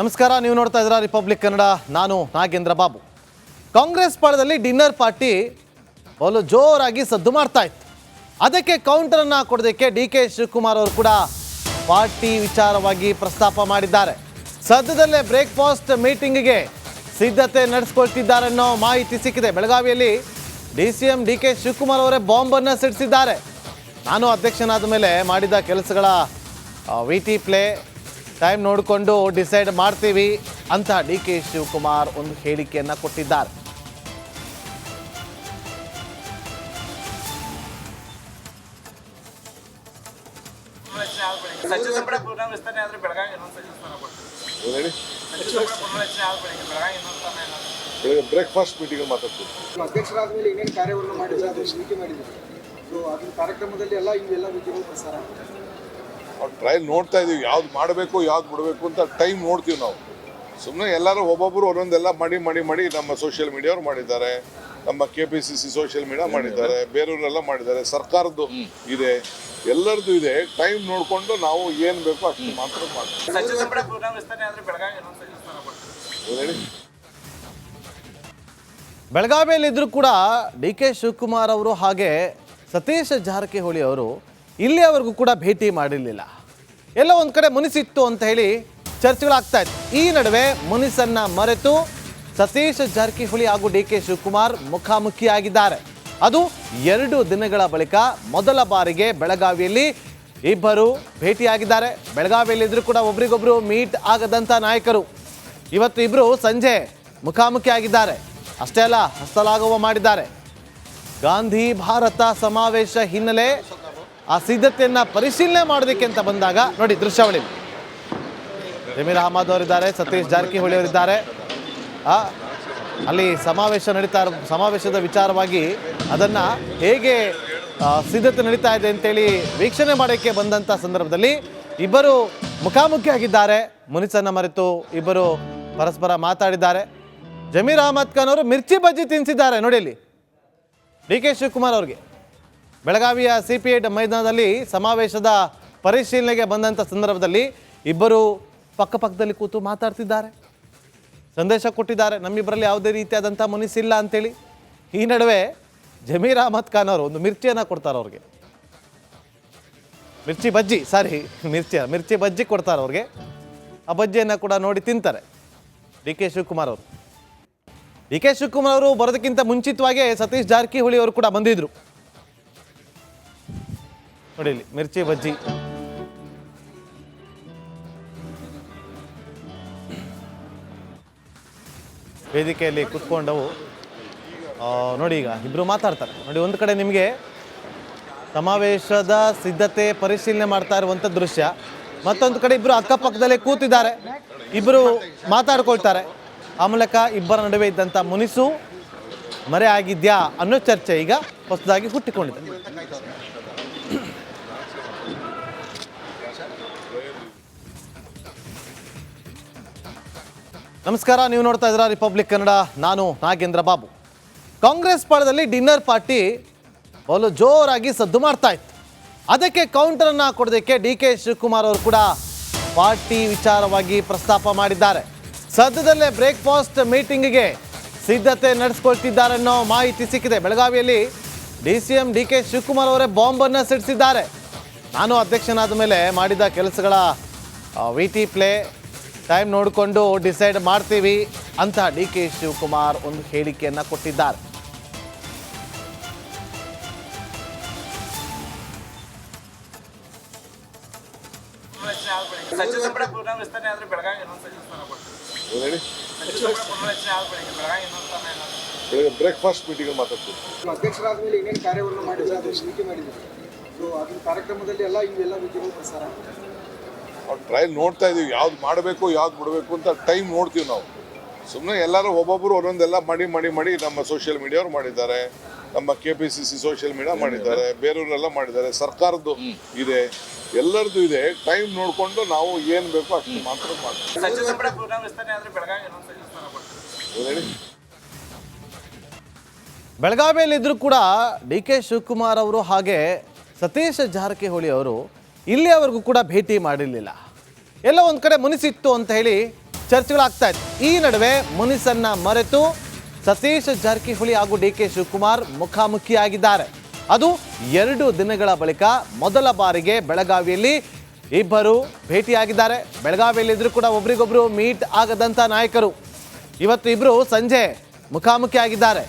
ನಮಸ್ಕಾರ, ನೀವು ನೋಡ್ತಾ ಇದ್ದೀರಾ ರಿಪಬ್ಲಿಕ್ ಕನ್ನಡ ನಾನು ನಾಗೇಂದ್ರ ಬಾಬು. ಕಾಂಗ್ರೆಸ್ ಪಾಳದಲ್ಲಿ ಡಿನ್ನರ್ ಪಾರ್ಟಿ ಬಲು ಜೋರಾಗಿ ಸದ್ದು ಮಾಡ್ತಾ ಇತ್ತು. ಅದಕ್ಕೆ ಕೌಂಟರನ್ನು ಕೊಡೋದಕ್ಕೆ ಡಿ ಕೆ ಶಿವಕುಮಾರ್ ಅವರು ಕೂಡ ಪಾರ್ಟಿ ವಿಚಾರವಾಗಿ ಪ್ರಸ್ತಾಪ ಮಾಡಿದ್ದಾರೆ. ಸದ್ಯದಲ್ಲೇ ಬ್ರೇಕ್ಫಾಸ್ಟ್ ಮೀಟಿಂಗಿಗೆ ಸಿದ್ಧತೆ ನಡೆಸ್ಕೊಳ್ತಿದ್ದಾರೆ ಅನ್ನೋ ಮಾಹಿತಿ ಸಿಕ್ಕಿದೆ. ಬೆಳಗಾವಿಯಲ್ಲಿ D C M D K Shivakumar ಅವರೇ ಬಾಂಬನ್ನು ಸಿಡಿಸಿದ್ದಾರೆ. ನಾನು ಅಧ್ಯಕ್ಷನಾದ ಮೇಲೆ ಮಾಡಿದ ಕೆಲಸಗಳ ವಿ ಟಿ ಪ್ಲೇ ಟೈಮ್ ನೋಡಿಕೊಂಡು ಡಿಸೈಡ್ ಮಾಡ್ತೀವಿ ಅಂತ ಡಿ ಕೆ ಶಿವಕುಮಾರ್ ಒಂದು ಹೇಳಿಕೆಯನ್ನು ಕೊಟ್ಟಿದ್ದಾರೆ. ಬ್ರೇಕ್ಫಾಸ್ಟ್ ಮೀಟಿಂಗ್ ಮಾತಾಡ್ತೀವಿ. ಅಧ್ಯಕ್ಷರಾದ ಮೇಲೆ ಏನೇನು ಕಾರ್ಯವನ್ನು ಮಾಡಿದ್ರೆ? ಅದು ಸಮಿತಿ ಮಾಡಿದ್ದೀವಿ ಸೊ ಅದನ್ನ ಕಾರ್ಯಕ್ರಮದಲ್ಲಿ ಎಲ್ಲ ಇವೆಲ್ಲ ವಿಷಯಗಳು ಪ್ರಸಾರ ಆಗ್ತದೆ. ಅವ್ರು ಟ್ರಯಲ್ ನೋಡ್ತಾ ಇದೀವಿ. ಯಾವ್ದು ಮಾಡಬೇಕು ಯಾವ್ದು ಬಿಡಬೇಕು ಅಂತ ಟೈಮ್ ನೋಡ್ತೀವಿ ನಾವು. ಸುಮ್ಮನೆ ಎಲ್ಲರೂ ಒಬ್ಬೊಬ್ಬರು ಒಂದೊಂದೆಲ್ಲ ಮಾಡಿ ಮಾಡಿ ಮಾಡಿ ನಮ್ಮ ಸೋಷಿಯಲ್ ಮೀಡಿಯಾವ್ರು ಮಾಡಿದ್ದಾರೆ. ನಮ್ಮ K P C C social media ಮಾಡಿದ್ದಾರೆ. ಬೇರೆಯವರೆಲ್ಲ ಮಾಡಿದ್ದಾರೆ. ಸರ್ಕಾರದ್ದು ಇದೆ. ಎಲ್ಲರದ್ದು ಇದೆ. ಟೈಮ್ ನೋಡಿಕೊಂಡು ನಾವು ಏನು ಬೇಕೋ ಅಷ್ಟು ಮಾತ್ರ ಮಾಡ್ತೀವಿ. ಬೆಳಗಾವಿಯಲ್ಲಿದ್ದರೂ ಕೂಡ ಡಿ ಕೆ ಶಿವಕುಮಾರ್ ಅವರು ಹಾಗೆ ಸತೀಶ್ ಜಾರಕಿಹೊಳಿ ಅವರು ಇಲ್ಲಿಯವರೆಗೂ ಕೂಡ ಭೇಟಿ ಮಾಡಿರಲಿಲ್ಲ. ಎಲ್ಲ ಒಂದು ಕಡೆ ಮುನಿಸಿತ್ತು ಅಂತ ಹೇಳಿ ಚರ್ಚೆಗಳಾಗ್ತಾ ಇತ್ತು ಈ ನಡುವೆ ಮುನಿಸನ್ನ ಮರೆತು ಸತೀಶ್ ಜಾರಕಿಹೊಳಿ ಹಾಗೂ ಡಿ ಕೆ ಶಿವಕುಮಾರ್ ಮುಖಾಮುಖಿಯಾಗಿದ್ದಾರೆ. ಅದು ಎರಡು ದಿನಗಳ ಬಳಿಕ ಮೊದಲ ಬಾರಿಗೆ ಬೆಳಗಾವಿಯಲ್ಲಿ ಇಬ್ಬರು ಭೇಟಿಯಾಗಿದ್ದಾರೆ. ಬೆಳಗಾವಿಯಲ್ಲಿ ಇದ್ರು ಕೂಡ ಒಬ್ರಿಗೊಬ್ರು ಮೀಟ್ ಆಗದಂಥ ನಾಯಕರು. ಇವತ್ತು ಇಬ್ಬರು ಸಂಜೆ ಮುಖಾಮುಖಿಯಾಗಿದ್ದಾರೆ. ಅಷ್ಟೇ ಅಲ್ಲ, ಹಸ್ತಲಾಘವ ಮಾಡಿದ್ದಾರೆ. ಗಾಂಧಿ ಭಾರತ ಸಮಾವೇಶ ಹಿನ್ನೆಲೆ ಆ ಸಿದ್ಧತೆಯನ್ನು ಪರಿಶೀಲನೆ ಮಾಡೋದಕ್ಕೆ ಅಂತ ಬಂದಾಗ, ನೋಡಿ ದೃಶ್ಯಾವಳಿ. ಜಮೀರ್ ಅಹಮದ್ ಅವರಿದ್ದಾರೆ, ಸತೀಶ್ ಜಾರಕಿಹೊಳಿ ಅವರಿದ್ದಾರೆ. ಅಲ್ಲಿ ಸಮಾವೇಶ ನಡೀತಾ, ಸಮಾವೇಶದ ವಿಚಾರವಾಗಿ ಅದನ್ನು ಹೇಗೆ ಸಿದ್ಧತೆ ನಡೀತಾ ಇದೆ ಅಂತೇಳಿ ವೀಕ್ಷಣೆ ಮಾಡೋಕ್ಕೆ ಬಂದಂಥ ಸಂದರ್ಭದಲ್ಲಿ ಇಬ್ಬರು ಮುಖಾಮುಖಿಯಾಗಿದ್ದಾರೆ ಮುನಿಸನ್ನು ಮರೆತು ಇಬ್ಬರು ಪರಸ್ಪರ ಮಾತಾಡಿದ್ದಾರೆ. ಜಮೀರ್ ಅಹಮದ್ ಖಾನ್ ಅವರು ಮಿರ್ಚಿ ಬಜ್ಜಿ ತಿನ್ನಿಸಿದ್ದಾರೆ ನೋಡಿ ಅಲ್ಲಿ ಡಿ ಕೆ ಶಿವಕುಮಾರ್ ಅವ್ರಿಗೆ. ಬೆಳಗಾವಿಯ ಸಿ ಪಿ ಐಟ್ ಮೈದಾನದಲ್ಲಿ ಸಮಾವೇಶದ ಪರಿಶೀಲನೆಗೆ ಬಂದಂಥ ಸಂದರ್ಭದಲ್ಲಿ ಇಬ್ಬರು ಪಕ್ಕಪಕ್ಕದಲ್ಲಿ ಕೂತು ಮಾತಾಡ್ತಿದ್ದಾರೆ. ಸಂದೇಶ ಕೊಟ್ಟಿದ್ದಾರೆ. ನಮ್ಮಿಬ್ಬರಲ್ಲಿ ಯಾವುದೇ ರೀತಿಯಾದಂಥ ಮುನಿಸಿಲ್ಲ ಅಂತೇಳಿ. ಈ ನಡುವೆ ಜಮೀರ್ ಅಹಮದ್ ಖಾನ್ ಅವರು ಒಂದು ಮಿರ್ಚಿಯನ್ನು ಕೊಡ್ತಾರೆ ಅವ್ರಿಗೆ. ಮಿರ್ಚಿ ಬಜ್ಜಿ, ಸಾರಿ, ಮಿರ್ಚಿ ಮಿರ್ಚಿ ಬಜ್ಜಿ ಕೊಡ್ತಾರೆ ಅವ್ರಿಗೆ. ಆ ಬಜ್ಜಿಯನ್ನು ಕೂಡ ನೋಡಿ ತಿಂತಾರೆ. ಡಿ ಕೆ ಶಿವಕುಮಾರ್ ಅವರು. ಡಿ ಕೆ ಶಿವಕುಮಾರ್ ಅವರು ಬರೋದಕ್ಕಿಂತ ಮುಂಚಿತವಾಗಿ ಸತೀಶ್ ಜಾರಕಿಹೊಳಿ ಅವರು ಕೂಡ ಬಂದಿದ್ರು. ನೋಡಿ ಇಲ್ಲಿ ಮಿರ್ಚಿ ಬಜ್ಜಿ. ವೇದಿಕೆಯಲ್ಲಿ ಕುತ್ಕೊಂಡವು. ನೋಡಿ ಈಗ ಇಬ್ಬರು ಮಾತಾಡ್ತಾರೆ. ನೋಡಿ, ಒಂದು ಕಡೆ ನಿಮಗೆ ಸಮಾವೇಶದ ಸಿದ್ಧತೆ ಪರಿಶೀಲನೆ ಮಾಡ್ತಾ ಇರುವಂಥ ದೃಶ್ಯ. ಮತ್ತೊಂದು ಕಡೆ ಇಬ್ಬರು ಅಕ್ಕಪಕ್ಕದಲ್ಲೇ ಕೂತಿದ್ದಾರೆ. ಇಬ್ಬರು ಮಾತಾಡ್ಕೊಳ್ತಾರೆ. ಆ ಮೂಲಕ ಇಬ್ಬರ ನಡುವೆ ಇದ್ದಂಥ ಮುನಿಸು ಮರೆ ಆಗಿದ್ಯಾ ಅನ್ನೋ ಚರ್ಚೆ ಈಗ ಹೊಸದಾಗಿ ಹುಟ್ಟಿಕೊಂಡಿದೆ. ನಮಸ್ಕಾರ, ನೀವು ನೋಡ್ತಾ ಇದ್ದೀರಾ ರಿಪಬ್ಲಿಕ್ ಕನ್ನಡ ನಾನು ನಾಗೇಂದ್ರ ಬಾಬು. ಕಾಂಗ್ರೆಸ್ ಪಾಳದಲ್ಲಿ ಡಿನ್ನರ್ ಪಾರ್ಟಿ ಬಲು ಜೋರಾಗಿ ಸದ್ದು ಮಾಡ್ತಾ ಇತ್ತು. ಅದಕ್ಕೆ ಕೌಂಟರನ್ನು ಕೊಡೋದಕ್ಕೆ ಡಿ ಕೆ ಶಿವಕುಮಾರ್ ಅವರು ಕೂಡ ಪಾರ್ಟಿ ವಿಚಾರವಾಗಿ ಪ್ರಸ್ತಾಪ ಮಾಡಿದ್ದಾರೆ. ಸದ್ಯದಲ್ಲೇ ಬ್ರೇಕ್ಫಾಸ್ಟ್ ಮೀಟಿಂಗಿಗೆ ಸಿದ್ಧತೆ ನಡೆಸ್ಕೊಳ್ತಿದ್ದಾರೆ ಅನ್ನೋ ಮಾಹಿತಿ ಸಿಕ್ಕಿದೆ. ಬೆಳಗಾವಿಯಲ್ಲಿ D C M D K Shivakumar ಅವರೇ ಬಾಂಬನ್ನು ಸಿಡಿಸಿದ್ದಾರೆ. ನಾನು ಅಧ್ಯಕ್ಷನಾದ ಮೇಲೆ ಮಾಡಿದ ಕೆಲಸಗಳ ವಿ ಟಿ ಪ್ಲೇ ಟೈಮ್ ನೋಡಿಕೊಂಡು ಡಿಸೈಡ್ ಮಾಡ್ತೀವಿ ಅಂತ ಡಿ ಕೆ ಶಿವಕುಮಾರ್ ಒಂದು ಹೇಳಿಕೆಯನ್ನು ಕೊಟ್ಟಿದ್ದಾರೆ. ಬ್ರೇಕ್ಫಾಸ್ಟ್ ಮೀಟಿಂಗ್ ಮಾತಾಡ್ತೀವಿ. ಅಧ್ಯಕ್ಷರಾದ ಮೇಲೆ ಏನೇನು ಕಾರ್ಯವನ್ನು ಮಾಡಿದ್ರೆ ಅದು ಸಮಿತಿ ಮಾಡಿದ್ದೀವಿ. ಸೊ ಅದನ್ನ ಕಾರ್ಯಕ್ರಮದಲ್ಲಿ ಎಲ್ಲ ಇವೆಲ್ಲ ವಿಷಯಗಳು ಪ್ರಸಾರ ಅವ್ರು ಟ್ರಯಲ್ ನೋಡ್ತಾ ಇದೀವಿ ಯಾವ್ದು ಮಾಡಬೇಕು ಯಾವ್ದು ಬಿಡಬೇಕು ಅಂತ ಟೈಮ್ ನೋಡ್ತೀವಿ ನಾವು. ಸುಮ್ಮನೆ ಎಲ್ಲರೂ ಒಬ್ಬೊಬ್ಬರು ಒಂದೊಂದೆಲ್ಲ ಮಾಡಿ ಮಾಡಿ ಮಾಡಿ ನಮ್ಮ ಸೋಷಿಯಲ್ ಮೀಡಿಯಾವ್ರು ಮಾಡಿದ್ದಾರೆ. ನಮ್ಮ K P C C social media ಮಾಡಿದ್ದಾರೆ ಬೇರೆಯವರೆಲ್ಲ ಮಾಡಿದ್ದಾರೆ ಸರ್ಕಾರದ್ದು ಇದೆ. ಎಲ್ಲರದ್ದು ಇದೆ. ಟೈಮ್ ನೋಡಿಕೊಂಡು ನಾವು ಏನು ಬೇಕೋ ಅಷ್ಟು ಮಾತ್ರ ಮಾಡ್ತೀವಿ. ಹೇಳಿ? ಬೆಳಗಾವಿಯಲ್ಲಿದ್ದರೂ ಕೂಡ ಡಿ ಕೆ ಶಿವಕುಮಾರ್ ಅವರು ಹಾಗೆ ಸತೀಶ್ ಜಾರಕಿಹೊಳಿ ಅವರು ಇಲ್ಲಿಯವರೆಗೂ ಕೂಡ ಭೇಟಿ ಮಾಡಿರಲಿಲ್ಲ. ಎಲ್ಲ ಒಂದು ಕಡೆ ಮುನಿಸಿತ್ತು ಅಂತ ಹೇಳಿ ಚರ್ಚೆಗಳಾಗ್ತಾ ಇತ್ತು ಈ ನಡುವೆ ಮುನಿಸನ್ನ ಮರೆತು ಸತೀಶ್ ಜಾರಕಿಹೊಳಿ ಹಾಗೂ ಡಿ ಕೆ ಶಿವಕುಮಾರ್ ಮುಖಾಮುಖಿಯಾಗಿದ್ದಾರೆ. ಅದು ಎರಡು ದಿನಗಳ ಬಳಿಕ ಮೊದಲ ಬಾರಿಗೆ ಬೆಳಗಾವಿಯಲ್ಲಿ ಇಬ್ಬರು ಭೇಟಿಯಾಗಿದ್ದಾರೆ. ಬೆಳಗಾವಿಯಲ್ಲಿ ಇದ್ರೂ ಕೂಡ ಒಬ್ರಿಗೊಬ್ರು ಮೀಟ್ ಆಗದಂಥ ನಾಯಕರು. ಇವತ್ತು ಇಬ್ಬರು ಸಂಜೆ ಮುಖಾಮುಖಿಯಾಗಿದ್ದಾರೆ.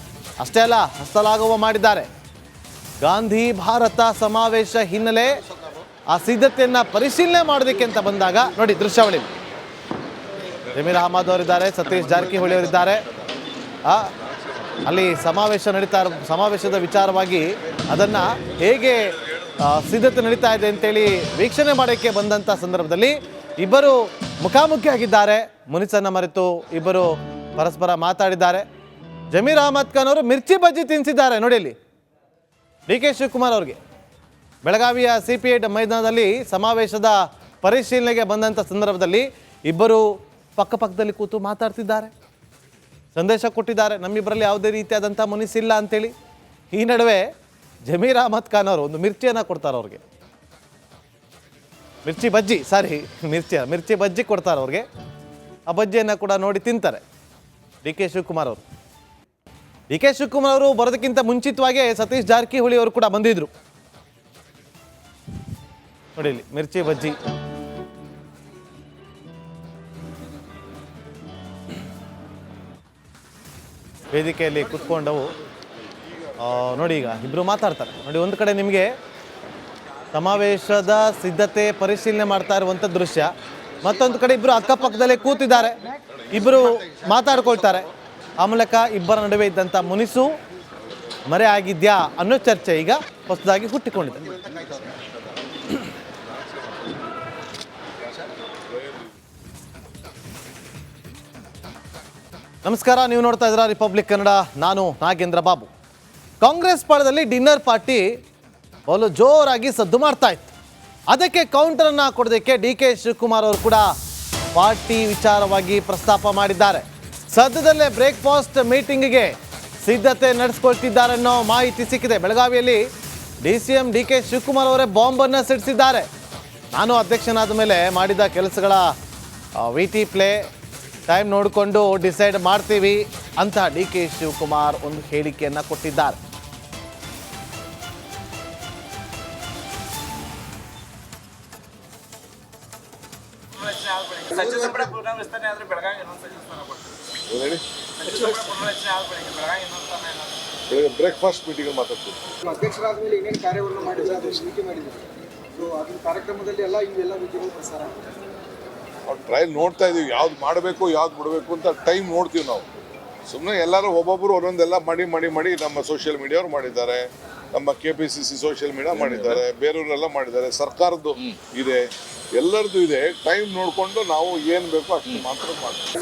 ಅಷ್ಟೇ ಅಲ್ಲ, ಹಸ್ತಲಾಘವ ಮಾಡಿದ್ದಾರೆ. ಗಾಂಧಿ ಭಾರತ ಸಮಾವೇಶ ಹಿನ್ನೆಲೆ ಆ ಸಿದ್ಧತೆಯನ್ನ ಪರಿಶೀಲನೆ ಮಾಡೋದಕ್ಕೆ ಅಂತ ಬಂದಾಗ, ನೋಡಿ ದೃಶ್ಯಾವಳಿ. ಜಮೀರ್ ಅಹಮದ್ ಅವರಿದ್ದಾರೆ, ಸತೀಶ್ ಜಾರಕಿಹೊಳಿ ಅವರಿದ್ದಾರೆ. ಅಲ್ಲಿ ಸಮಾವೇಶ ನಡೀತಾ ಸಮಾವೇಶದ ವಿಚಾರವಾಗಿ ಅದನ್ನ ಹೇಗೆ ಸಿದ್ಧತೆ ನಡೀತಾ ಇದೆ ಅಂತೇಳಿ ವೀಕ್ಷಣೆ ಮಾಡೋಕ್ಕೆ ಬಂದಂಥ ಸಂದರ್ಭದಲ್ಲಿ ಇಬ್ಬರು ಮುಖಾಮುಖಿಯಾಗಿದ್ದಾರೆ ಮುನಿಸನ್ನ ಮರೆತು ಇಬ್ಬರು ಪರಸ್ಪರ ಮಾತಾಡಿದ್ದಾರೆ. ಜಮೀರ್ ಅಹಮದ್ ಖಾನ್ ಅವರು ಮಿರ್ಚಿ ಬಜ್ಜಿ ತಿನ್ಸಿದ್ದಾರೆ, ನೋಡಿ ಇಲ್ಲಿ. ಡಿ ಕೆ ಶಿವಕುಮಾರ್ ಅವ್ರಿಗೆ. ಬೆಳಗಾವಿಯ ಸಿ ಪಿ ಐಟ್ ಮೈದಾನದಲ್ಲಿ ಸಮಾವೇಶದ ಪರಿಶೀಲನೆಗೆ ಬಂದಂಥ ಸಂದರ್ಭದಲ್ಲಿ ಇಬ್ಬರು ಪಕ್ಕಪಕ್ಕದಲ್ಲಿ ಕೂತು ಮಾತಾಡ್ತಿದ್ದಾರೆ. ಸಂದೇಶ ಕೊಟ್ಟಿದ್ದಾರೆ. ನಮ್ಮಿಬ್ಬರಲ್ಲಿ ಯಾವುದೇ ರೀತಿಯಾದಂಥ ಮುನಿಸಿಲ್ಲ ಅಂತೇಳಿ. ಈ ನಡುವೆ ಜಮೀರ್ ಅಹಮದ್ ಖಾನ್ ಅವರು ಒಂದು ಮಿರ್ಚಿಯನ್ನು ಕೊಡ್ತಾರೆ ಅವ್ರಿಗೆ. ಮಿರ್ಚಿ ಬಜ್ಜಿ, ಸಾರಿ, ಮಿರ್ಚಿ ಮಿರ್ಚಿ ಬಜ್ಜಿ ಕೊಡ್ತಾರೆ ಅವ್ರಿಗೆ. ಆ ಬಜ್ಜಿಯನ್ನು ಕೂಡ ನೋಡಿ ತಿಂತಾರೆ ಡಿ ಕೆ ಶಿವಕುಮಾರ್ ಅವರು. ಡಿ ಕೆ ಶಿವಕುಮಾರ್ ಅವರು ಬರೋದಕ್ಕಿಂತ ಮುಂಚಿತವಾಗಿ ಸತೀಶ್ ಜಾರಕಿಹೊಳಿ ಅವರು ಕೂಡ ಬಂದಿದ್ರು. ನೋಡಿ ಇಲ್ಲಿ ಮಿರ್ಚಿ ಬಜ್ಜಿ. ವೇದಿಕೆಯಲ್ಲಿ ಕುತ್ಕೊಂಡವು. ನೋಡಿ ಈಗ ಇಬ್ಬರು ಮಾತಾಡ್ತಾರೆ. ನೋಡಿ, ಒಂದು ಕಡೆ ನಿಮಗೆ ಸಮಾವೇಶದ ಸಿದ್ಧತೆ ಪರಿಶೀಲನೆ ಮಾಡ್ತಾ ಇರುವಂಥ ದೃಶ್ಯ. ಮತ್ತೊಂದು ಕಡೆ ಇಬ್ಬರು ಅಕ್ಕಪಕ್ಕದಲ್ಲೇ ಕೂತಿದ್ದಾರೆ. ಇಬ್ಬರು ಮಾತಾಡ್ಕೊಳ್ತಾರೆ. ಆ ಮೂಲಕ ಇಬ್ಬರ ನಡುವೆ ಇದ್ದಂಥ ಮುನಿಸು ಮರೆ ಆಗಿದ್ಯಾ ಅನ್ನೋ ಚರ್ಚೆ ಈಗ ಹೊಸದಾಗಿ ಹುಟ್ಟಿಕೊಂಡಿದೆ. ನಮಸ್ಕಾರ, ನೀವು ನೋಡ್ತಾ ಇದ್ದೀರಾ ರಿಪಬ್ಲಿಕ್ ಕನ್ನಡ ನಾನು ನಾಗೇಂದ್ರ ಬಾಬು. ಕಾಂಗ್ರೆಸ್ ಪಾಳದಲ್ಲಿ ಡಿನ್ನರ್ ಪಾರ್ಟಿ ಬಲು ಜೋರಾಗಿ ಸದ್ದು ಮಾಡ್ತಾ ಇತ್ತು. ಅದಕ್ಕೆ ಕೌಂಟರನ್ನು ಕೊಡೋದಕ್ಕೆ ಡಿ ಕೆ ಶಿವಕುಮಾರ್ ಅವರು ಕೂಡ ಪಾರ್ಟಿ ವಿಚಾರವಾಗಿ ಪ್ರಸ್ತಾಪ ಮಾಡಿದ್ದಾರೆ. ಸದ್ಯದಲ್ಲೇ ಬ್ರೇಕ್ಫಾಸ್ಟ್ ಮೀಟಿಂಗಿಗೆ ಸಿದ್ಧತೆ ನಡೆಸ್ಕೊಳ್ತಿದ್ದಾರೆ ಅನ್ನೋ ಮಾಹಿತಿ ಸಿಕ್ಕಿದೆ. ಬೆಳಗಾವಿಯಲ್ಲಿ D C M D K Shivakumar ಅವರೇ ಬಾಂಬನ್ನು ಸಿಡಿಸಿದ್ದಾರೆ. ನಾನು ಅಧ್ಯಕ್ಷನಾದ ಮೇಲೆ ಮಾಡಿದ ಕೆಲಸಗಳ ವಿ ಟಿ ಪ್ಲೇ ಟೈಮ್ ನೋಡಿಕೊಂಡು ಡಿಸೈಡ್ ಮಾಡ್ತೀವಿ ಅಂತ ಡಿ ಕೆ ಶಿವಕುಮಾರ್ ಒಂದು ಹೇಳಿಕೆಯನ್ನು ಕೊಟ್ಟಿದ್ದಾರೆ. ಬ್ರೇಕ್ಫಾಸ್ಟ್ ಮೀಟಿಂಗ್ ಮಾತಾಡ್ತೀವಿ. ಅಧ್ಯಕ್ಷರಾದ ಮೇಲೆ ಏನೇನು ಕಾರ್ಯವನ್ನು ಮಾಡಿದ್ರೆ ಅದು ಸಮಿತಿ ಮಾಡಿದ್ದೀವಿ ಸೊ ಅದನ್ನ ಕಾರ್ಯಕ್ರಮದಲ್ಲಿ ಎಲ್ಲ ಇವೆಲ್ಲ ವಿಷಯಗಳು ಪ್ರಸಾರ ಆಗ್ತದೆ. ಅವ್ರು ಟ್ರಯಲ್ ನೋಡ್ತಾ ಇದೀವಿ ಯಾವ್ದು ಮಾಡಬೇಕು ಯಾವ್ದು ಬಿಡಬೇಕು ಅಂತ ಟೈಮ್ ನೋಡ್ತೀವಿ ನಾವು. ಸುಮ್ಮನೆ ಎಲ್ಲರೂ ಒಬ್ಬೊಬ್ಬರು ಒಂದೊಂದೆಲ್ಲ ಮಾಡಿ ಮಾಡಿ ಮಾಡಿ ನಮ್ಮ ಸೋಷಿಯಲ್ ಮೀಡಿಯಾವ್ರು ಮಾಡಿದ್ದಾರೆ. ನಮ್ಮ K P C C social media ಮಾಡಿದ್ದಾರೆ ಬೇರೆಯವರೆಲ್ಲ ಮಾಡಿದ್ದಾರೆ ಸರ್ಕಾರದ್ದು ಇದೆ ಎಲ್ಲರದ್ದು ಇದೆ. ಟೈಮ್ ನೋಡಿಕೊಂಡು ನಾವು ಏನು ಬೇಕೋ ಅಷ್ಟು ಮಾತ್ರ ಮಾಡ್ತೀವಿ.